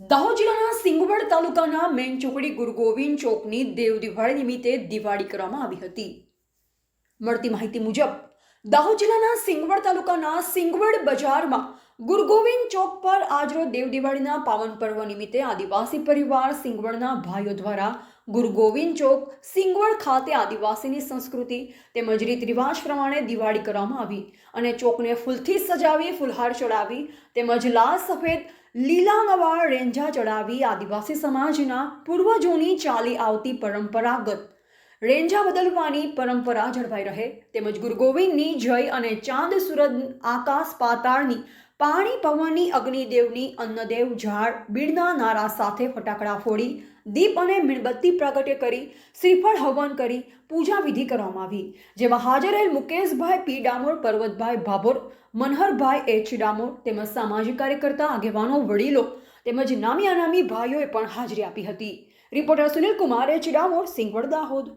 દાહોદ જિલ્લાના સિંગવડ તાલુકાના મેન ચોકડી ગુરુ ગોવિંદ ચોકની દેવ દિવાળી નિમિત્તે દિવાળી કરવામાં આવી હતી. મળતી માહિતી મુજબ દાહોદ જિલ્લાના સિંગવડ તાલુકાના સિંગવડ બજારમાં ગુરુ ગોવિંદ ચોક પર આજરોજ દેવ દિવાળીના પાવન પર્વ નિમિત્તે આદિવાસી પરિવાર સિંગવડના ભાઈઓ દ્વારા ગુરુ ગોવિંદ ચોક, સિંગવડ ખાતે આદિવાસીની સંસ્કૃતિ તેમજ રીત રિવાજ પ્રમાણે દિવાળી કરવામાં આવી અને ચોકને ફૂલથી સજાવી, ફુલહાર ચડાવી તેમજ લાલ, સફેદ, લીલા, નવા રેંજા ચડાવી આદિવાસી સમાજના પૂર્વજોની ચાલી આવતી પરંપરાગત રેંજા બદલવાની પરંપરા જળવાઈ રહે તેમજ ગુરુ ગોવિંદની જય અને ચાંદ સુરત આકાશ, પાતાળની પાણી પવનની અગ્નિદેવની અન્નદેવ ઝાડ બીડના નારા સાથે ફટાકડા ફોડી, દીપ અને મીણબત્તી પ્રગટે કરી, શ્રીફળ હવન કરી પૂજા વિધિ કરવામાં આવી, જેમાં હાજર રહેલ મુકેશભાઈ પી ડામોર, પર્વતભાઈ ભાભોર, મનહરભાઈ એચ ડામોર તેમજ સામાજિક કાર્યકર્તા, આગેવાનો, વડીલો તેમજ નામી અનામી ભાઈઓએ પણ હાજરી આપી હતી. Reporter Sunil Kumar H Damor Singvad Dahod